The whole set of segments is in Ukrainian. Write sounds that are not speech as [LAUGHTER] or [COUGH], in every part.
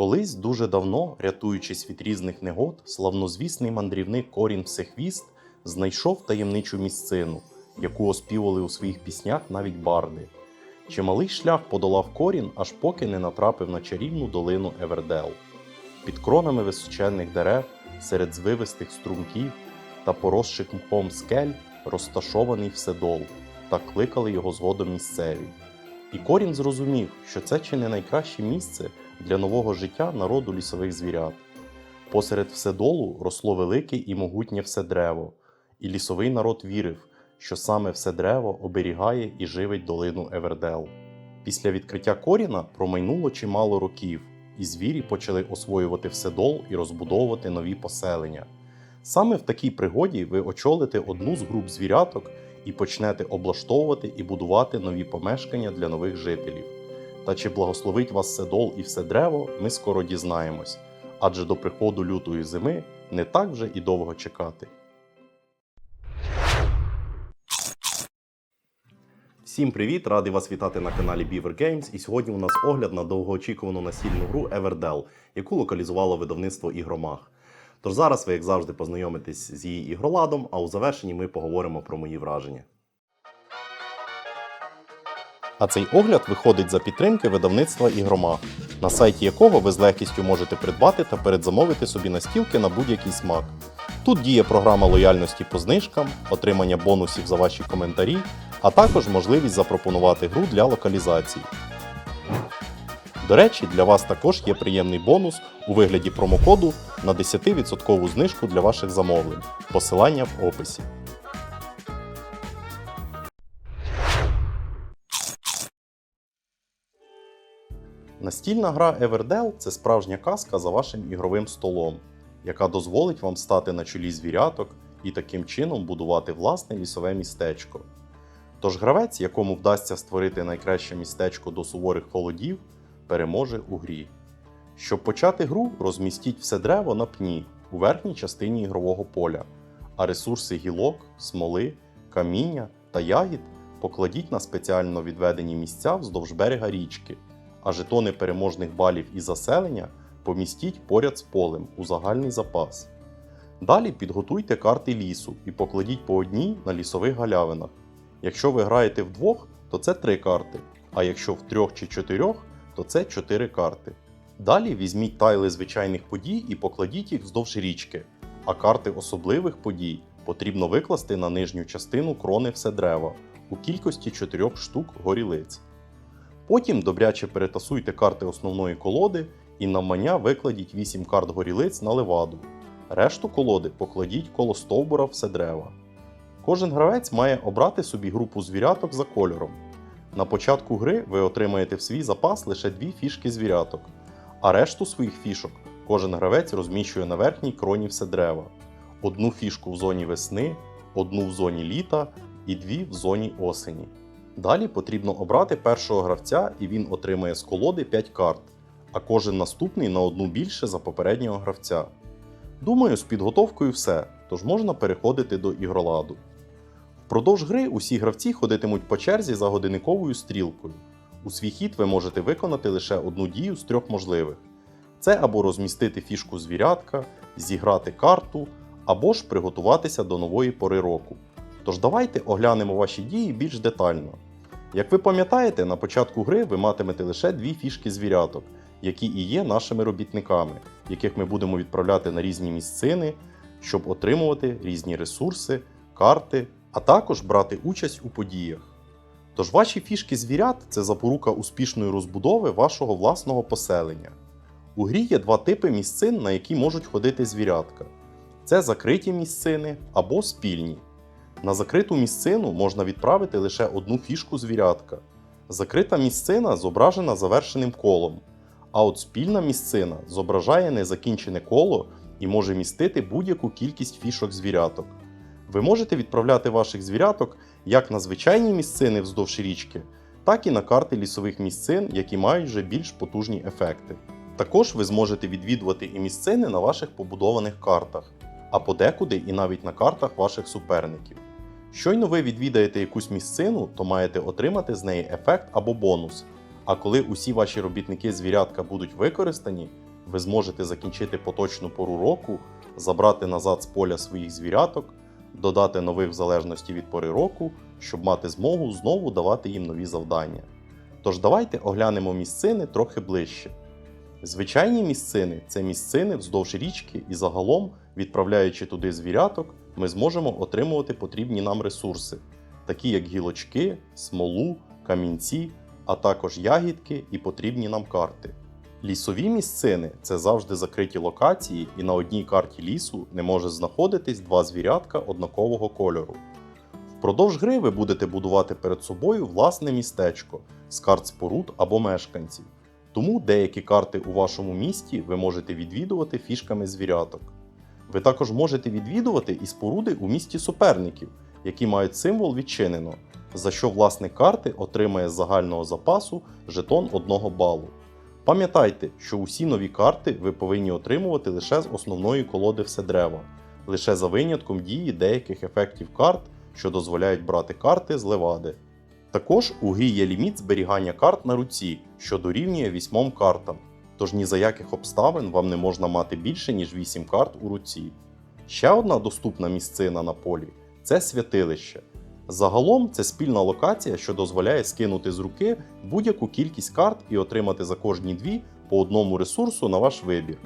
Колись дуже давно, рятуючись від різних негод, славнозвісний мандрівник Корін Всехвіст знайшов таємничу місцину, яку оспівали у своїх піснях навіть барди. Чималий шлях подолав Корін, аж поки не натрапив на чарівну долину Евердел. Під кронами височенних дерев, серед звивистих струмків та поросших мхом скель розташований Вседол, та кликали його згодом місцеві. І Корін зрозумів, що це чи не найкраще місце для нового життя народу лісових звірят. Посеред Вседолу росло велике і могутнє Вседрево, і лісовий народ вірив, що саме Вседрево оберігає і живить долину Евердел. Після відкриття Коріна промайнуло чимало років, і звірі почали освоювати Вседол і розбудовувати нові поселення. Саме в такій пригоді ви очолите одну з груп звіряток і почнете облаштовувати і будувати нові помешкання для нових жителів. Та чи благословить вас Седол і все древо, ми скоро дізнаємось, адже до приходу лютої зими не так вже і довго чекати. Всім привіт! Радий вас вітати на каналі Beaver Games. І сьогодні у нас огляд на довгоочікувану настільну гру Everdell, яку локалізувало видавництво Ігромаг. Тож зараз ви, як завжди, познайомитесь з її ігроладом, а у завершенні ми поговоримо про мої враження. А цей огляд виходить за підтримки видавництва Ігромаг, на сайті якого ви з легкістю можете придбати та передзамовити собі настілки на будь-який смак. Тут діє програма лояльності по знижкам, отримання бонусів за ваші коментарі, а також можливість запропонувати гру для локалізації. До речі, для вас також є приємний бонус у вигляді промокоду на 10% знижку для ваших замовлень. Посилання в описі. Настільна гра Everdell – це справжня казка за вашим ігровим столом, яка дозволить вам стати на чолі звіряток і таким чином будувати власне лісове містечко. Тож гравець, якому вдасться створити найкраще містечко до суворих холодів, переможе у грі. Щоб почати гру, розмістіть все древо на пні у верхній частині ігрового поля, а ресурси гілок, смоли, каміння та ягід покладіть на спеціально відведені місця вздовж берега річки, а жетони переможних балів і заселення помістіть поряд з полем у загальний запас. Далі підготуйте карти лісу і покладіть по одній на лісових галявинах. Якщо ви граєте вдвох, то це 3 карти, а якщо в трьох чи чотирьох, то це 4 карти. Далі візьміть тайли звичайних подій і покладіть їх вздовж річки, а карти особливих подій потрібно викласти на нижню частину крони Вседрева у кількості 4 штук горілиць. Потім добряче перетасуйте карти основної колоди і навмання викладіть 8 карт горілиць на леваду. Решту колоди покладіть коло стовбура Вседрева. Кожен гравець має обрати собі групу звіряток за кольором. На початку гри ви отримаєте в свій запас лише дві фішки звіряток, а решту своїх фішок кожен гравець розміщує на верхній кроні Вседрева. Одну фішку в зоні весни, одну в зоні літа і дві в зоні осені. Далі потрібно обрати першого гравця і він отримає з колоди 5 карт, а кожен наступний на одну більше за попереднього гравця. Думаю, з підготовкою все, тож можна переходити до ігроладу. Впродовж гри усі гравці ходитимуть по черзі за годинниковою стрілкою. У свій хід ви можете виконати лише одну дію з трьох можливих: це або розмістити фішку звірятка, зіграти карту, або ж приготуватися до нової пори року. Тож давайте оглянемо ваші дії більш детально. Як ви пам'ятаєте, на початку гри ви матимете лише дві фішки звіряток, які і є нашими робітниками, яких ми будемо відправляти на різні місцини, щоб отримувати різні ресурси, карти, а також брати участь у подіях. Тож ваші фішки звірят це запорука успішної розбудови вашого власного поселення. У грі є два типи місцин, на які можуть ходити звірятка: це закриті місцини або спільні. На закриту місцину можна відправити лише одну фішку звірятка. Закрита місцина зображена завершеним колом, а от спільна місцина зображає незакінчене коло і може містити будь-яку кількість фішок звіряток. Ви можете відправляти ваших звіряток як на звичайні місцини вздовж річки, так і на карти лісових місцин, які мають вже більш потужні ефекти. Також ви зможете відвідувати і місцини на ваших побудованих картах, а подекуди і навіть на картах ваших суперників. Щойно ви відвідаєте якусь місцину, то маєте отримати з неї ефект або бонус. А коли усі ваші робітники звірятка будуть використані, ви зможете закінчити поточну пору року, забрати назад з поля своїх звіряток, додати нових в залежності від пори року, щоб мати змогу знову давати їм нові завдання. Тож давайте оглянемо місцини трохи ближче. Звичайні місцини це місцини вздовж річки, і загалом, відправляючи туди звіряток, ми зможемо отримувати потрібні нам ресурси, такі як гілочки, смолу, камінці, а також ягідки і потрібні нам карти. Лісові місцини це завжди закриті локації, і на одній карті лісу не може знаходитись два звірятка однакового кольору. Впродовж гри ви будете будувати перед собою власне містечко з карт споруд або мешканців. Тому деякі карти у вашому місті ви можете відвідувати фішками звіряток. Ви також можете відвідувати і споруди у місті суперників, які мають символ відчинено, за що власник карти отримає з загального запасу жетон 1 балу. Пам'ятайте, що усі нові карти ви повинні отримувати лише з основної колоди Вседрева, лише за винятком дії деяких ефектів карт, що дозволяють брати карти з левади. Також у грі є ліміт зберігання карт на руці, що дорівнює 8 картам, тож ні за яких обставин вам не можна мати більше, ніж 8 карт у руці. Ще одна доступна місцина на полі це святилище. Загалом це спільна локація, що дозволяє скинути з руки будь-яку кількість карт і отримати за кожні дві по одному ресурсу на ваш вибір.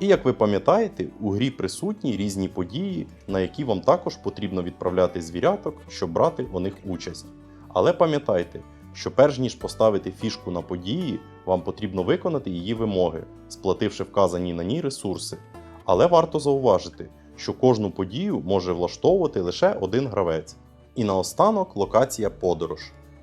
І як ви пам'ятаєте, у грі присутні різні події, на які вам також потрібно відправляти звіряток, щоб брати у них участь. Але пам'ятайте, що перш ніж поставити фішку на події, вам потрібно виконати її вимоги, сплативши вказані на ній ресурси. Але варто зауважити, що кожну подію може влаштовувати лише один гравець. І наостанок локація подорож.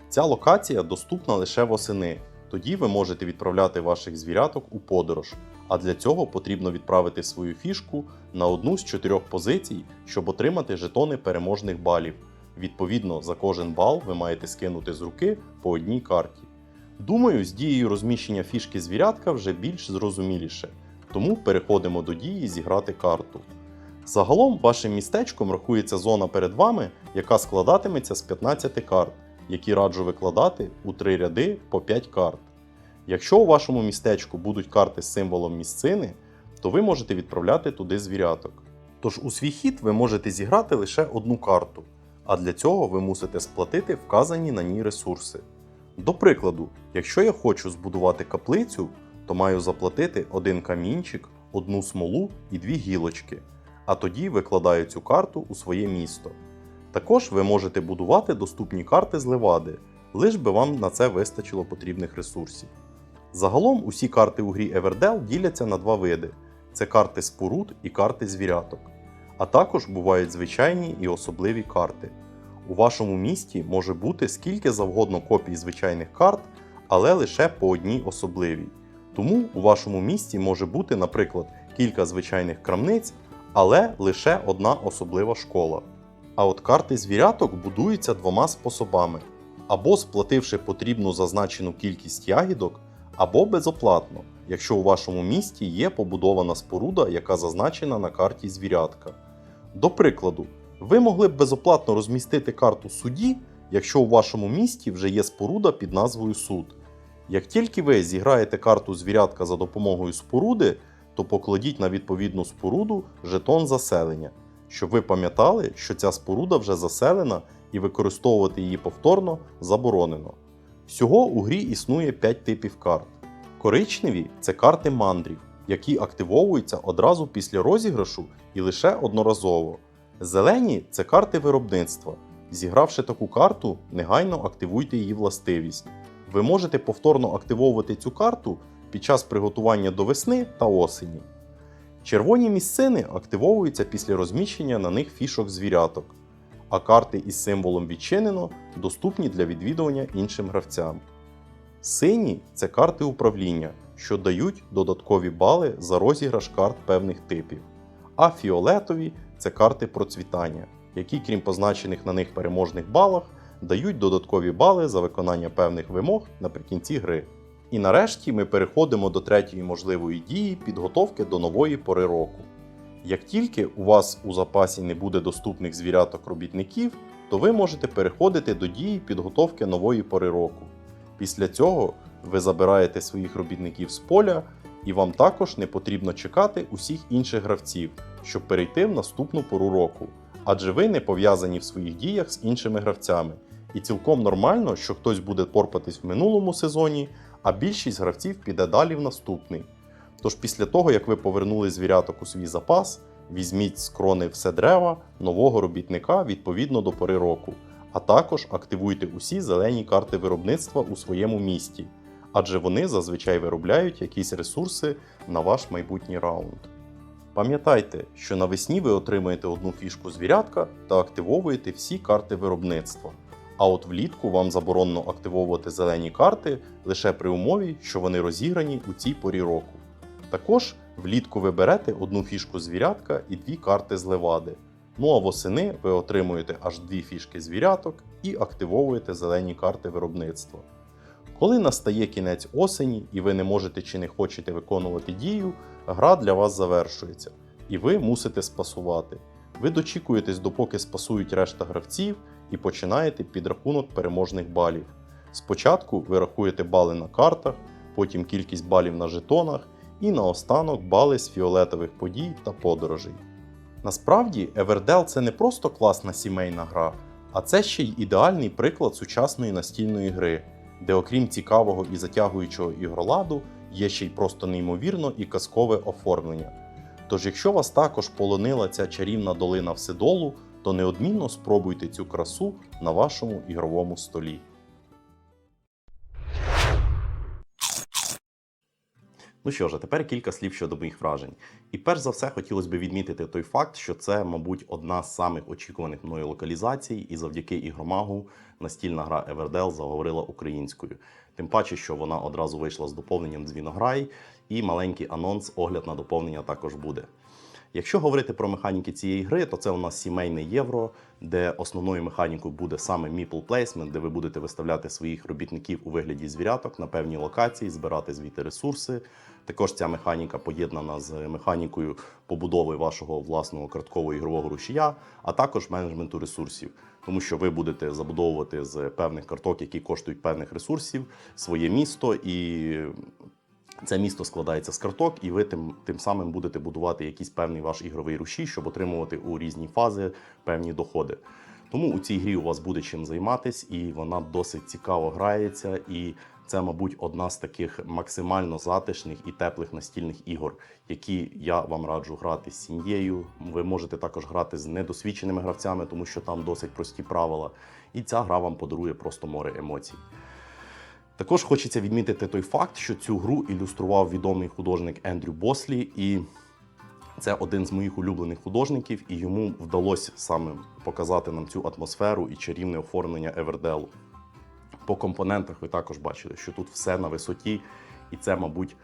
Ця локація доступна лише восени. Тоді ви можете відправляти ваших звіряток у подорож, а для цього потрібно відправити свою фішку на одну з чотирьох позицій, щоб отримати жетони переможних балів. Відповідно, за кожен бал ви маєте скинути з руки по одній карті. Думаю, з дією розміщення фішки звірятка вже більш зрозуміліше, тому переходимо до дії зіграти карту. Загалом вашим містечком рахується зона перед вами, яка складатиметься з 15 карт, які раджу викладати у 3 ряди по 5 карт. Якщо у вашому містечку будуть карти з символом місцини, то ви можете відправляти туди звіряток. Тож у свій хід ви можете зіграти лише одну карту, а для цього ви мусите сплатити вказані на ній ресурси. До прикладу, якщо я хочу збудувати каплицю, то маю заплатити один камінчик, одну смолу і дві гілочки, а тоді викладаю цю карту у своє місто. Також ви можете будувати доступні карти з левади, лиш би вам на це вистачило потрібних ресурсів. Загалом усі карти у грі Everdell діляться на два види: це карти споруд і карти звіряток. А також бувають звичайні і особливі карти. У вашому місті може бути скільки завгодно копій звичайних карт, але лише по одній особливій. Тому у вашому місті може бути, наприклад, кілька звичайних крамниць, але лише одна особлива школа. А от карти звіряток будуються двома способами: або сплативши потрібну зазначену кількість ягідок, або безоплатно, якщо у вашому місті є побудована споруда, яка зазначена на карті звірятка. До прикладу, ви могли б безоплатно розмістити карту судді, якщо у вашому місті вже є споруда під назвою суд. Як тільки ви зіграєте карту звірятка за допомогою споруди, то покладіть на відповідну споруду жетон заселення, щоб ви пам'ятали, що ця споруда вже заселена і використовувати її повторно заборонено. Всього у грі існує 5 типів карт. Коричневі це карти мандрів, які активовуються одразу після розіграшу і лише одноразово. Зелені це карти виробництва. Зігравши таку карту, негайно активуйте її властивість. Ви можете повторно активовувати цю карту під час приготування до весни та осені. Червоні місцини активовуються після розміщення на них фішок звіряток, а карти із символом відчинено доступні для відвідування іншим гравцям. Сині це карти управління, що дають додаткові бали за розіграш карт певних типів. А фіолетові це карти процвітання, які, крім позначених на них переможних балах, дають додаткові бали за виконання певних вимог наприкінці гри. І нарешті ми переходимо до третьої можливої дії підготовки до нової пори року. Як тільки у вас у запасі не буде доступних звіряток робітників, то ви можете переходити до дії підготовки нової пори року. Після цього ви забираєте своїх робітників з поля І вам також не потрібно чекати усіх інших гравців, щоб перейти в наступну пору року, адже ви не пов'язані в своїх діях з іншими гравцями. І цілком нормально, що хтось буде порпатись в минулому сезоні, а більшість гравців піде далі в наступний. Тож після того, як ви повернули звіряток у свій запас, візьміть з крони все дерева нового робітника відповідно до пори року, а також активуйте усі зелені карти виробництва у своєму місті, адже вони зазвичай виробляють якісь ресурси на ваш майбутній раунд. Пам'ятайте, що навесні ви отримаєте одну фішку звірятка та активовуєте всі карти виробництва. А от влітку вам заборонено активовувати зелені карти лише при умові, що вони розіграні у цій порі року. Також влітку ви берете одну фішку звірятка і дві карти з левади. Ну а восени ви отримуєте аж дві фішки звіряток і активовуєте зелені карти виробництва. Коли настає кінець осені і ви не можете чи не хочете виконувати дію, гра для вас завершується, і ви мусите спасувати. Ви дочікуєтесь, допоки спасують решта гравців, і починаєте підрахунок переможних балів. Спочатку ви рахуєте бали на картах, потім кількість балів на жетонах і наостанок бали з фіолетових подій та подорожей. Насправді, Everdell це не просто класна сімейна гра, а це ще й ідеальний приклад сучасної настільної гри, де, окрім цікавого і затягуючого ігроладу, є ще й просто неймовірно і казкове оформлення. Тож, якщо вас також полонила ця чарівна долина Вседолу, то неодмінно спробуйте цю красу на вашому ігровому столі. Ну що ж, тепер кілька слів щодо моїх вражень. І перш за все хотілося б відмітити той факт, що це, мабуть, одна з самих очікуваних мною локалізацій, і завдяки ігромагу настільна гра Everdell заговорила українською. Тим паче, що вона одразу вийшла з доповненням Дзвінограй, і маленький анонс, огляд на доповнення також буде. Якщо говорити про механіки цієї гри, то це у нас сімейне євро, де основною механікою буде саме Meeple Placement, де ви будете виставляти своїх робітників у вигляді звіряток на певні локації, збирати звідти ресурси. Також ця механіка поєднана з механікою побудови вашого власного карткового ігрового рушія, а також менеджменту ресурсів, тому що ви будете забудовувати з певних карток, які коштують певних ресурсів, своє місто і це місто складається з карток, і ви тим, тим самим будете будувати якийсь певний ваш ігровий рушій, щоб отримувати у різні фази певні доходи. Тому у цій грі у вас буде чим займатись, і вона досить цікаво грається. І це, мабуть, одна з таких максимально затишних і теплих настільних ігор, які я вам раджу грати з сім'єю. Ви можете також грати з недосвідченими гравцями, тому що там досить прості правила. І ця гра вам подарує просто море емоцій. Також хочеться відмітити той факт, що цю гру ілюстрував відомий художник Ендрю Бослі, і це один з моїх улюблених художників, і йому вдалося саме показати нам цю атмосферу і чарівне оформлення Еверделу. По компонентах ви також бачили, що тут все на висоті, і це, мабуть,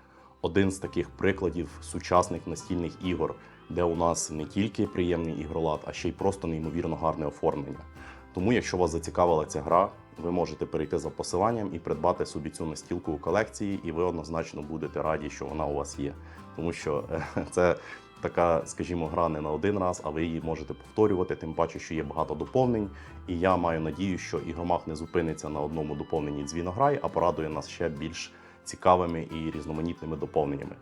один з таких прикладів сучасних настільних ігор, де у нас не тільки приємний ігролад, а ще й просто неймовірно гарне оформлення. Тому, якщо вас зацікавила ця гра, ви можете перейти за посиланням і придбати собі цю настілку у колекції, і ви однозначно будете раді, що вона у вас є. Тому що е, [LAUGHS] це така, скажімо, гра не на один раз, а ви її можете повторювати, тим паче, що є багато доповнень. І я маю надію, що ігромах не зупиниться на одному доповненні дзвінограй, а порадує нас ще більш цікавими і різноманітними доповненнями.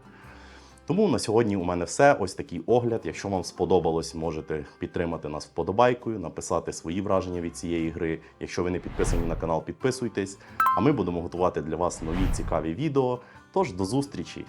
Тому на сьогодні у мене все. Ось такий огляд. Якщо вам сподобалось, можете підтримати нас вподобайкою, написати свої враження від цієї гри. Якщо ви не підписані на канал, підписуйтесь. А ми будемо готувати для вас нові цікаві відео. Тож до зустрічі!